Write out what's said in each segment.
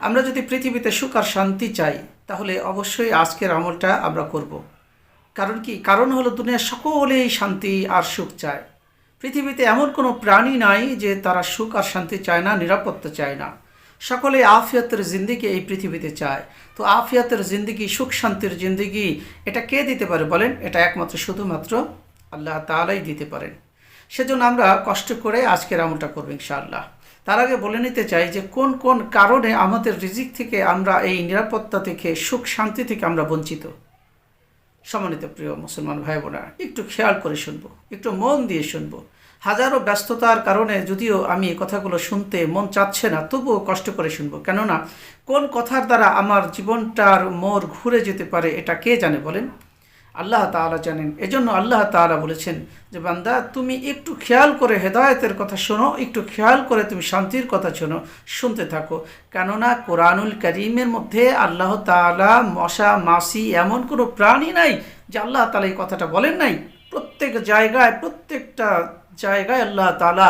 আমরা যদি পৃথিবীতে সুখ আর শান্তি চাই, তাহলে অবশ্যই আজকের আমলটা আমরা করব। কারণ কি? কারণ হলো দুনিয়ার সকলেই শান্তি আর সুখ চায়। পৃথিবীতে এমন কোনো প্রাণী নাই যে তারা সুখ আর শান্তি চায় না, নিরাপত্তা চায় না। সকলে আফিয়াতের জিন্দিগি এই পৃথিবীতে চায়। তো আফিয়াতের জিন্দিগি, সুখ শান্তির জিন্দিগি, এটা কে দিতে পারে বলেন? এটা একমাত্র শুধুমাত্র আল্লাহ তালাই দিতে পারেন। সেজন্য আমরা কষ্ট করে আজকের আমলটা করব ইনশাআল্লাহ। তার আগে বলে নিতে চাই যে কোন কোন কারণে আমাদের রিজিক থেকে আমরা এই নিরাপত্তা থেকে, সুখ শান্তি থেকে আমরা বঞ্চিত? সম্মানিত প্রিয় মুসলমান ভাই বোনেরা, একটু খেয়াল করে শুনব, একটু মন দিয়ে শুনব। হাজারো ব্যস্ততার কারণে যদিও আমি কথাগুলো শুনতে মন চাচ্ছে না, তবুও কষ্ট করে শুনব। কেননা কোন কথার দ্বারা আমার জীবনটার মোর ঘুরে যেতে পারে, এটা কে জানে বলেন? আল্লাহ তাআলা জানেন। এজন্য আল্লাহ তাআলা বলেছেন যে, বান্দা, তুমি একটু খেয়াল করে হেদায়তের কথা শোনো, একটু খেয়াল করে তুমি শান্তির কথা শোনো, শুনতে থাকো। কেননা কোরআনুল করিমের মধ্যে আল্লাহ তাআলা মশা মাসি এমন কোনো প্রাণী নাই যে আল্লাহ তালা এই কথাটা বলেন নাই। প্রত্যেক জায়গায়, প্রত্যেকটা জায়গায় আল্লাহ তাআলা,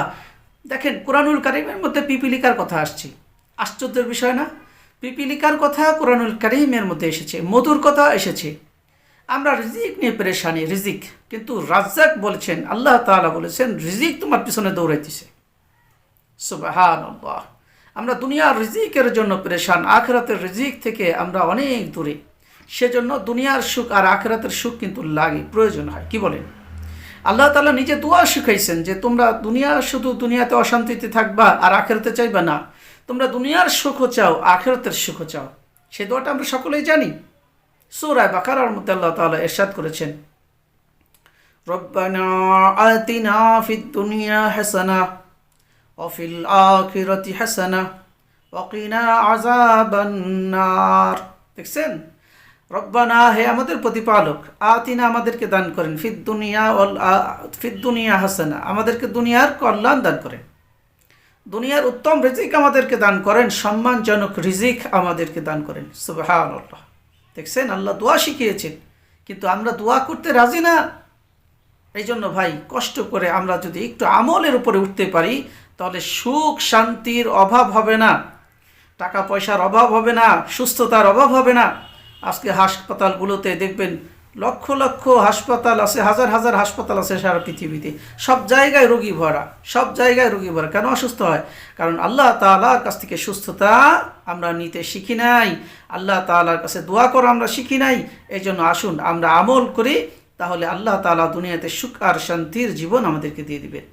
দেখেন, কোরআনুল করিমের মধ্যে পিপিলিকার কথা আসছে। আশ্চর্যের বিষয় না? পিপিলিকার কথা কোরআনুল করিমের মধ্যে এসেছে, মধুর কথা এসেছে। আমরা রিজিক নিয়ে পেরেশানি, রিজিক। কিন্তু রাজ্জাক বলেছেন, আল্লাহ তাআলা বলেছেন, রিজিক তোমার পিছনে দৌড়াইতেছে। সুবাহান আমরা দুনিয়ার রিজিকের জন্য পেরেশান, আখরাতের রিজিক থেকে আমরা অনেক দূরে। সেজন্য দুনিয়ার সুখ আর আখরাতের সুখ কিন্তু লাগে, প্রয়োজন হয়। কি বলেন? আল্লাহ তালা নিজে দোয়া শিখাইছেন যে, তোমরা দুনিয়া শুধু দুনিয়াতে অশান্তিতে থাকবা আর আখেরাতে চাইবা না। তোমরা দুনিয়ার সুখও চাও, আখেরাতের সুখও চাও। সে দোয়াটা আমরা সকলেই জানি। সুরায় বাকারার মধ্যে আল্লাহ তাআলা এরশাদ করেছেন রব্বানা আতিনা ফিদ দুনিয়া হাসানা وفي الآخرة حسنة وقنا عذاب النار দেখছেন রব্বানা হে আমাদের প্রতিপালক আতিনা আমাদেরকে দান করেন ফিদ দুনিয়া ওয়াল ফিদ দুনিয়া হাসানা আমাদেরকে দুনিয়ার কল্যাণ দান করেন দুনিয়ার উত্তম রিজিক আমাদেরকে দান করেন সম্মানজনক রিজিক আমাদেরকে দান করেন সুবহানাল্লাহ দেখছেন? আল্লাহ দোয়া শিখিয়েছেন। কিন্তু আমরা দোয়া করতে রাজি না। এই জন্য ভাই, কষ্ট করে আমরা যদি একটু আমলের উপরে উঠতে পারি, তাহলে সুখ শান্তির অভাব হবে না। টাকা পয়সার অভাব হবে না। সুস্থতার অভাব হবে না। আজকে হাসপাতালগুলোতে দেখবেন লক্ষ লক্ষ হাসপাতাল আছে, হাজার হাজার হাসপাতাল আছে সারা পৃথিবীতে। সব জায়গায় রোগী ভরা, সব জায়গায় রোগী ভরা। কেন অসুস্থ হয়? কারণ আল্লাহ তালার কাছ থেকে সুস্থতা আমরা নিতে শিখি নাই। আল্লাহ তালার কাছে দোয়া করা আমরা শিখি নাই। এই জন্য আসুন, আমরা আমল করি, তাহলে আল্লাহ তালা দুনিয়াতে সুখ আর শান্তির জীবন আমাদেরকে দিয়ে দিবেন।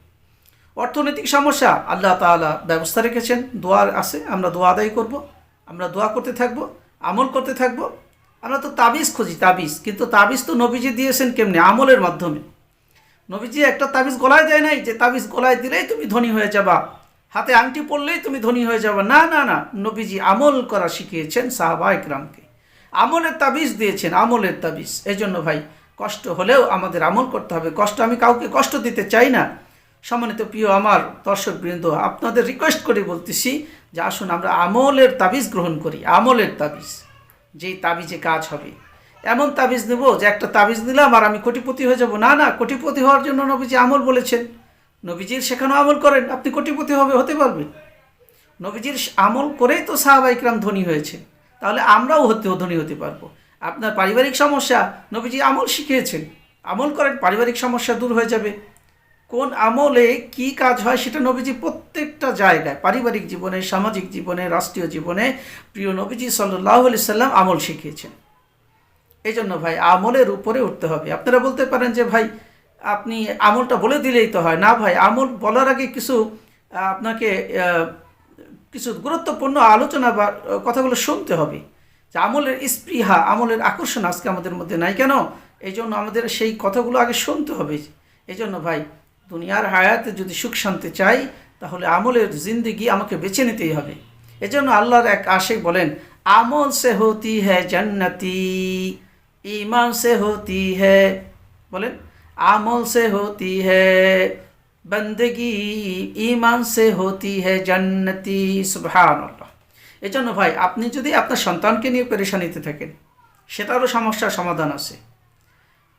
অর্থনৈতিক সমস্যা, আল্লাহ তালা ব্যবস্থা রেখেছেন। দোয়ার আছে, আমরা দোয়া আদায় করব, আমরা দোয়া করতে থাকব, আমল করতে থাকব। আমরা তো তাবিজ খুঁজি, তাবিজ। কিন্তু তাবিজ তো নবীজি দিয়েছেন কেমনি? আমলের মাধ্যমে। নবীজি একটা তাবিজ গলায় দেয় নাই, যে তাবিজ গলায় দিলেই তুমি ধনী হয়ে যাবা। হাতে আংটি পড়লেই তুমি ধনী হয়ে যাবা। না না না, নবীজি আমল করা শিখিয়েছেন সাহাবা ইকরামকে আমলের তাবিজ দিয়েছেন, আমলের তাবিজ। এই জন্য ভাই, কষ্ট হলেও আমাদের আমল করতে হবে। কষ্ট আমি কাউকে কষ্ট দিতে চাই না। সম্মানিত প্রিয় আমার দর্শক দর্শকবৃন্দ আপনাদের রিকোয়েস্ট করে বলতেছি যে আসুন আমরা আমলের তাবিজ গ্রহণ করি, আমলের তাবিজ। যেই তাবিজে কাজ হবে। এমন তাবিজ নেব যে একটা তাবিজ নিলাম আর আমি কোটিপতি হয়ে যাব। না না, কোটিপতি হওয়ার জন্য নবীজি আমল বলেছেন। নবীজির সেখানেও আমল করেন। আপনি কোটিপতি হবে, হতে পারবেন। নবীজির আমল করেই তো সাহাবাইকরাম ধনী হয়েছে। তাহলে আমরাও হতে ধনী হতে পারব। আপনার পারিবারিক সমস্যা, নবীজি আমল শিখিয়েছেন। আমল করেন, পারিবারিক সমস্যা দূর হয়ে যাবে। কোন আমলে কি কাজ হয় সেটা নবীজি প্রত্যেকটা জায়গায়, পারিবারিক জীবনে, সামাজিক জীবনে, রাষ্ট্রীয় জীবনে প্রিয় নবীজি সাল্লাহ আলি সাল্লাম আমল শিখিয়েছেন। এই জন্য ভাই, আমলের উপরে উঠতে হবে। আপনারা বলতে পারেন যে ভাই, আপনি আমলটা বলে দিলেই তো হয়। না ভাই, আমল বলার আগে কিছু, আপনাকে কিছু গুরুত্বপূর্ণ আলোচনা বা কথাগুলো শুনতে হবে। যে আমলের স্পৃহা, আমলের আকর্ষণ আজকে আমাদের মধ্যে নাই কেন? এই জন্য আমাদের সেই কথাগুলো আগে শুনতে হবে। এই জন্য ভাই দুনিয়ার হায়াতে যদি সুখ শান্তি চাই, তাহলে আমলের জিন্দিগি আমাকে বেছে নিতেই হবে। এজন্য আল্লাহর এক আশেক বলেন, আমল সে হতি হ্যায় জান্নাতি ইমান সে হতি হ্যায় বলেন, আমল সে হতি হ্যায় বন্দগি ইমান সে হতি হ্যায় জান্নাতি সুবহান এই জন্য ভাই, আপনি যদি আপনার সন্তানকে নিয়ে পেরেশানিতে থাকেন, সেটারও সমস্যার সমাধান আছে।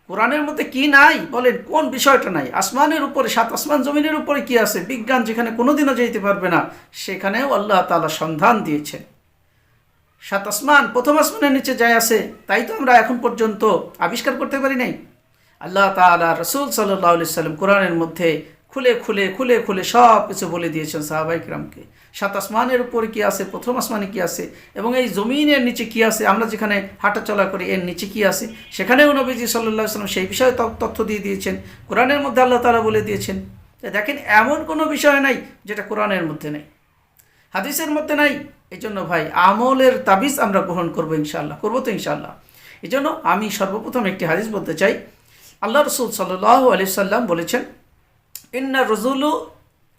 কোরআনের মধ্যে কি নাই? বলেন, কোন বিষয়টা নাই? আসমানের উপরে, সাত আসমান জমিনের উপরে কি আছে? বিজ্ঞান যেখানে কোনোদিনও যেতে পারবে না, সেখানেও আল্লাহ তালা সন্ধান দিয়েছেন। সাত আসমান, প্রথম আসমানের নিচে যাই আছে, তাই তো আমরা এখন পর্যন্ত আবিষ্কার করতে পারি নাই। আল্লাহ তালা রসুল সাল্লাহ সাল্লাম কোরআনের মধ্যে খুলে খুলে খুলে খুলে সব কিছু বলে দিয়েছেন সাহাবাইকরামকে সাত আসমানের উপরে কী আছে, প্রথম আসমানে কী আছে, এবং এই জমিনের নিচে কী আছে, আমরা যেখানে হাঁটাচলা করি, এর নিচে কী আছে? সেখানেও নবীজি সাল্লাহ সাল্লাম সেই বিষয়ে তথ্য দিয়ে দিয়েছেন। কোরআনের মধ্যে আল্লাহ তালা বলে দিয়েছেন দেখেন, এমন কোনো বিষয় নাই যেটা কোরআনের মধ্যে নেই। হাদিসের মধ্যে নাই। এই জন্য ভাই, আমলের তাবিজ আমরা গ্রহণ করব ইনশাআল্লাহ, করব তো ইনশাআল্লাহ। এই জন্য আমি সর্বপ্রথম একটি হাদিস বলতে চাই। আল্লাহ রসুল সাল্লাহ আলি সাল্লাম বলেছেন, ইন্না রজুলু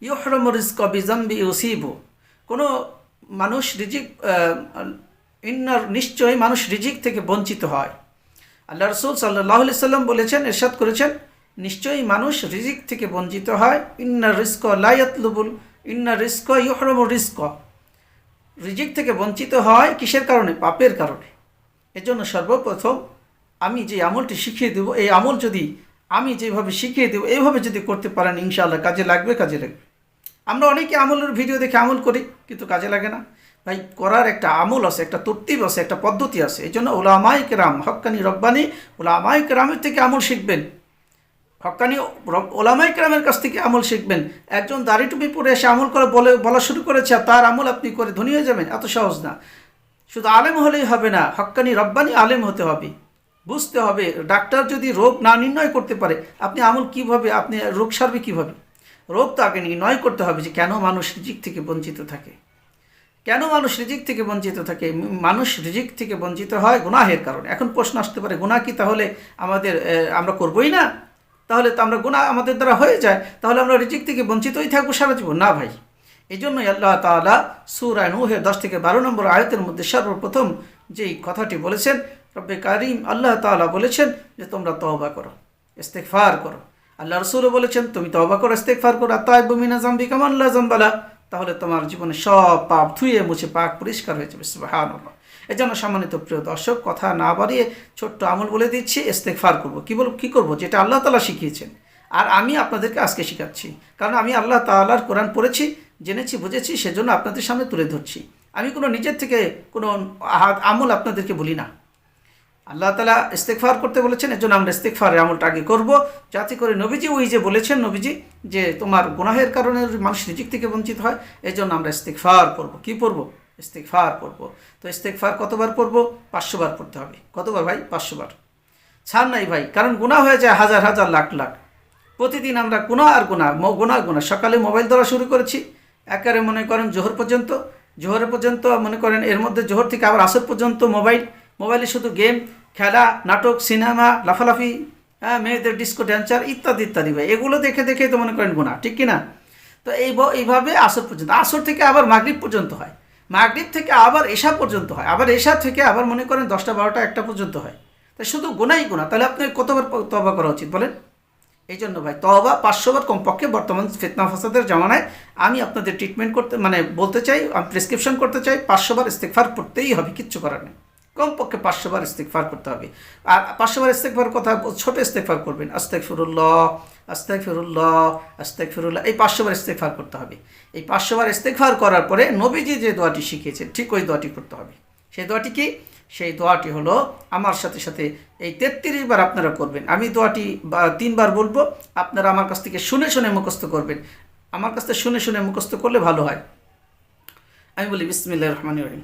ইহরম রিস্ক বিজাম্বি ওসিবু কোনো মানুষ রিজিক ইন্নার নিশ্চয়ই মানুষ রিজিক থেকে বঞ্চিত হয়। আল্লাহ রসুল সাল্লাহ সাল্লাম বলেছেন, এরশাদ করেছেন, নিশ্চয়ই মানুষ রিজিক থেকে বঞ্চিত হয়। ইন্না রিস্ক লায়াতলুবুল ইন্না রিস্ক ইহরম রিস্ক রিজিক থেকে বঞ্চিত হয় কিসের কারণে? পাপের কারণে। এজন্য সর্বপ্রথম আমি যে আমলটি শিখিয়ে দেবো, এই আমল যদি আমি যেভাবে শিখিয়ে দেবো, এইভাবে যদি করতে পারেন, ইনশাআল্লাহ কাজে লাগবে কাজে লাগবে। আমরা অনেকে আমলের ভিডিও দেখে আমল করি, কিন্তু কাজে লাগে না। ভাই, করার একটা আমল আছে, একটা তর্তিব আছে, একটা পদ্ধতি আছে। এই জন্য ওলামাই কেরাম হক্কানি রব্বানি ওলামাই কেরামের থেকে আমল শিখবেন। হক্কানি রব- ওলামাই কেরামের কাছ থেকে আমল শিখবেন। একজন দাড়ি টুপি পরে এসে আমল করে বলে, বলা শুরু করেছে, আর তার আমল আপনি করে ধনী হয়ে যাবেন, এত সহজ না। শুধু আলেম হলেই হবে না হক্কানি রব্বানি আলেম হতে হবে। বুঝতে হবে, ডাক্তার যদি রোগ না নির্ণয় করতে পারে, আপনি আমল কীভাবে, আপনি রোগ সারবে কীভাবে? রোগ তো আগে নির্ণয় করতে হবে যে কেন মানুষ রিজিক থেকে বঞ্চিত থাকে। কেন মানুষ রিজিক থেকে বঞ্চিত থাকে? মানুষ রিজিক থেকে বঞ্চিত হয় গুনাহের কারণে। এখন প্রশ্ন আসতে পারে, গুনাহ কি তাহলে আমাদের আমরা করবই না? তাহলে তো আমরা গুনাহ আমাদের দ্বারা হয়ে যায়, তাহলে আমরা রিজিক থেকে বঞ্চিতই থাকব সারা জীবন। না ভাই। এই জন্যই আল্লাহ তাআলা সুরায় নূহের দশ থেকে বারো নম্বর আয়তের মধ্যে সর্বপ্রথম যেই কথাটি বলেছেন, রব্বে কারিম আল্লাহ তাআলা বলেছেন যে তোমরা তহবা করো, ইস্তেগফার করো। আল্লাহ রসুলও বলেছেন, তুমি তওবা করো, ইস্তেগফার করো তাইবু মিনা জামবি কামান জামবালা তাহলে তোমার জীবনে সব পাপ ধুয়ে মুছে পাক পরিষ্কার হয়ে যাবে, সুবহানাল্লাহ। এই জন্য সম্মানিত প্রিয় দর্শক, কথা না বাড়িয়ে ছোট্ট আমল বলে দিচ্ছি, ইস্তেগফার করব। কী বল, কী করব? যেটা আল্লাহ তাআলা শিখিয়েছেন। আর আমি আপনাদেরকে আজকে শেখাচ্ছি। কারণ আমি আল্লাহ তাআলার কোরআন পড়েছি, জেনেছি, বুঝেছি, সেজন্য আপনাদের সামনে তুলে ধরছি। আমি কোনো নিজের থেকে কোনো আমল আপনাদেরকে বলি না। আল্লাহ তালা ইস্তেকফার করতে বলেছেন এজন্য আমরা ইস্তেকফারের আমলটা আগে করব। যাতে করে নবীজি ওই যে বলেছেন, নবীজি যে তোমার গুনাহের কারণে মানুষ রিজিক থেকে বঞ্চিত হয় এই জন্য আমরা ইস্তেকফার করব। কি পড়ব? ইস্তেকফার পড়ব। তো ইস্তেকফার কতবার পড়ব? পাঁচশো বার পড়তে হবে। কতবার ভাই? পাঁচশো বার ছাড় নাই ভাই, কারণ গুনাহ হয়ে যায় হাজার হাজার লাখ লাখ। প্রতিদিন আমরা গুণা আর গুণা গুণা গুণা সকালে মোবাইল ধরা শুরু করেছি একারে মনে করেন জোহর পর্যন্ত, জোহরের পর্যন্ত মনে করেন এর মধ্যে জোহর থেকে আবার আসর পর্যন্ত মোবাইল মোবাইলে শুধু গেম, খেলা, নাটক, সিনেমা, লাফালাফি হ্যাঁ মেয়েদের ডিস্কো, ড্যান্সার ইত্যাদি ইত্যাদি ভাই। এগুলো দেখে দেখে তো মনে করেন গোনা ঠিক কিনা তো এই এইভাবে আসর পর্যন্ত, আসর থেকে আবার মাগরিব পর্যন্ত হয়। মাগরিব থেকে আবার এশা পর্যন্ত হয়। আবার এশা থেকে আবার মনে করেন দশটা, বারোটা, একটা পর্যন্ত হয়। তাই শুধু গোনাই গোনা তাহলে আপনি কতবার তবা করা উচিত বলেন? এই জন্য ভাই তবা পাঁচশোবার কমপক্ষে বর্তমান ফিতনা ফাসাদের জামানায় আমি আপনাদের ট্রিটমেন্ট করতে মানে বলতে চাই প্রেসক্রিপশন করতে চাই, পাঁচশোবার ইস্তেকফার করতেই হবে, কিচ্ছু করার নেই। কমপক্ষে পাঁচশো বার ইস্তেকফার করতে হবে। আর পাঁচশো বার ইস্তেকফার কথা ছোট ইস্তেকফার করবেন। আস্তেক ফিরুল্লাহ আস্তেক ফিরুল্লাহ আস্তেক ফিরুল্লাহ এই পাঁচশো বার ইস্তেকফার করতে হবে। এই পাঁচশো বার ইস্তেকফার করার পরে নবীজি যে দোয়াটি শিখিয়েছেন, ঠিক ওই দোয়াটি করতে হবে। সেই দোয়াটি কি? সেই দোয়াটি হলো, আমার সাথে সাথে এই তেত্রিশ বার আপনারা করবেন। আমি দোয়াটি তিনবার বলব, আপনারা আমার কাছ থেকে শুনে শুনে মুখস্থ করবেন। আমার কাছ থেকে শুনে শুনে মুখস্থ করলে ভালো হয়। আমি বলি বিসমিল্লাহ রহমান রহিম।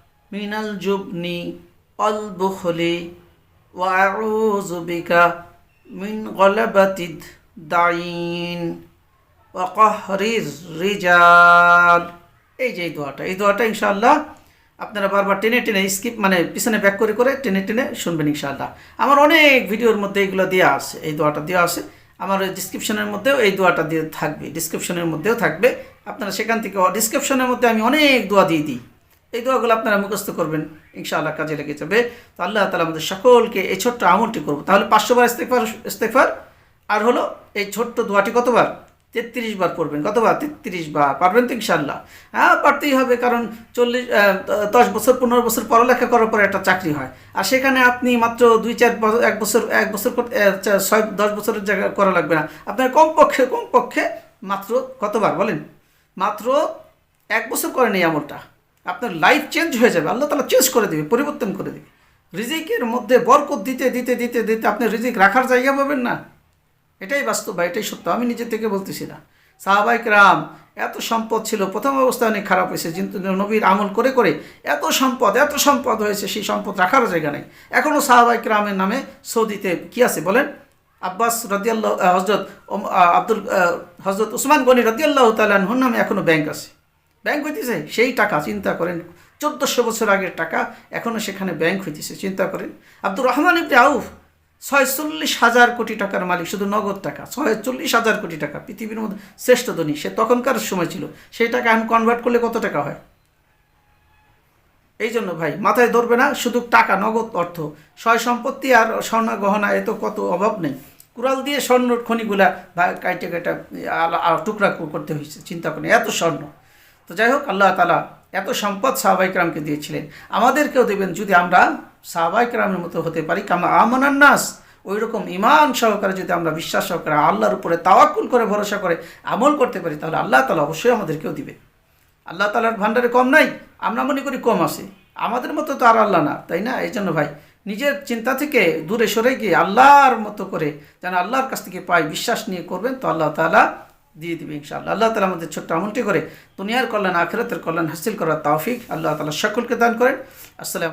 من الجبن والبخل وأعوذ بك من غلبة الدعين وقهر الرجال এই যে এই দোয়াটা এই দোয়াটা ইনশাআল্লাহ আপনারা বারবার টেনে টেনে স্কিপ মানে পিছনে ব্যাক করে করে টেনে টেনে শুনবেন ইনশাআল্লাহ আমার অনেক ভিডিওর মধ্যে এগুলো দেওয়া আছে এই দোয়াটা দেওয়া আছে আমার ডিসক্রিপশনের মধ্যেও এই দোয়াটা দিয়ে থাকবে ডিসক্রিপশনের মধ্যেও থাকবে আপনারা সেখান থেকে ডিসক্রিপশনের মধ্যে আমি অনেক দোয়া দিয়ে দিই এই দোয়াগুলো আপনারা মুখস্থ করবেন, ইনশাআল্লাহ কাজে লেগে যাবে। তো আল্লাহ তালা আমাদের সকলকে এই ছোট্ট আমলটি করব তাহলে পাঁচশো বার ইস্তেকফার ইস্তেকফার আর হলো এই ছোট্ট দোয়াটি কতবার? তেত্রিশ বার পড়বেন কতবার? তেত্রিশ বার। পারবেন তো ইনশাল্লাহ হ্যাঁ পারতেই হবে, কারণ চল্লিশ দশ বছর, পনেরো বছর পড়ালেখা করার পরে একটা চাকরি হয়। আর সেখানে আপনি মাত্র দুই, চার বছর, এক বছর এক বছর ছয়, দশ বছরের জায়গা করা লাগবে না। আপনার কমপক্ষে কমপক্ষে মাত্র কতবার বলেন? মাত্র এক বছর করেন এই আমলটা। আপনার লাইফ চেঞ্জ হয়ে যাবে। আল্লাহ তালা চেঞ্জ করে দেবে, পরিবর্তন করে দেবে। রিজিকের মধ্যে বরকত দিতে দিতে দিতে দিতে আপনি রিজিক রাখার জায়গা পাবেন না। এটাই বাস্তব বা এটাই সত্য। আমি নিজে থেকে বলতেছি না। সাহাবাইক রাম এত সম্পদ ছিল, প্রথম অবস্থায় অনেক খারাপ হয়েছে। কিন্তু নবীর আমল করে করে এত সম্পদ এত সম্পদ হয়েছে, সেই সম্পদ রাখারও জায়গা নেই। এখনও সাহাবাইক রামের নামে সৌদিতে কি আছে বলেন? আব্বাস রদিয়াল্লাহ হজরত আব্দুল হজরত উসমান গনি রদিয়াল্লাহ তালাহুর নামে এখনও ব্যাংক আছে। ব্যাংক হইতেছে, সেই টাকা চিন্তা করেন, চোদ্দোশো বছর আগের টাকা এখনও সেখানে ব্যাংক হইতেছে, চিন্তা করেন। আব্দুর রহমান ইবনে আউফ, ছয়চল্লিশ হাজার কোটি টাকার মালিক, শুধু নগদ টাকা, ছয়চল্লিশ হাজার কোটি টাকা, পৃথিবীর মধ্যে শ্রেষ্ঠ ধনী, সে তখনকার সময় ছিল, সেই টাকা এখন কনভার্ট করলে কত টাকা হয়? এই জন্য ভাই, মাথায় ধরবে না, শুধু টাকা, নগদ অর্থ, সয় সম্পত্তি আর স্বর্ণ গহনা এত কত অভাব নেই। কুড়াল দিয়ে স্বর্ণ খনিগুলা বা কাইটে কাইটা টুকরা করতে হয়েছে চিন্তা করেন, এত স্বর্ণ। তো যাই হোক, আল্লাহ তালা এত সম্পদ সাহাবাইকরামকে দিয়েছিলেন। আমাদেরকেও দেবেন যদি আমরা সাহাবাইকরামের মতো হতে পারি। কামা আমানার নাস ওই রকম ইমান সহকারে যদি আমরা বিশ্বাস সহকারে আল্লাহর উপরে তাওয়াক্কুল করে, ভরসা করে, আমল করতে পারি, তাহলে আল্লাহ তালা অবশ্যই আমাদেরকেও দিবে আল্লাহ তালার ভান্ডারে কম নাই, আমরা মনে করি কম আছে। আমাদের মতো তো আর আল্লাহ না, তাই না? এই জন্য ভাই, নিজের চিন্তা থেকে দূরে সরে গিয়ে আল্লাহর মতো করে যেন আল্লাহর কাছ থেকে পাই, বিশ্বাস নিয়ে করবেন, তো আল্লাহ তালা দিয়ে দিবে ইনশাআল্লাহ। আল্লাহ তালা আমাদের ছোট্ট আমলটি করে দুনিয়ার কল্যাণ, আখেরাতের কল্যাণ হাসিল করার তাফিক আল্লাহ তালা সকলকে দান করেন। আসসালাম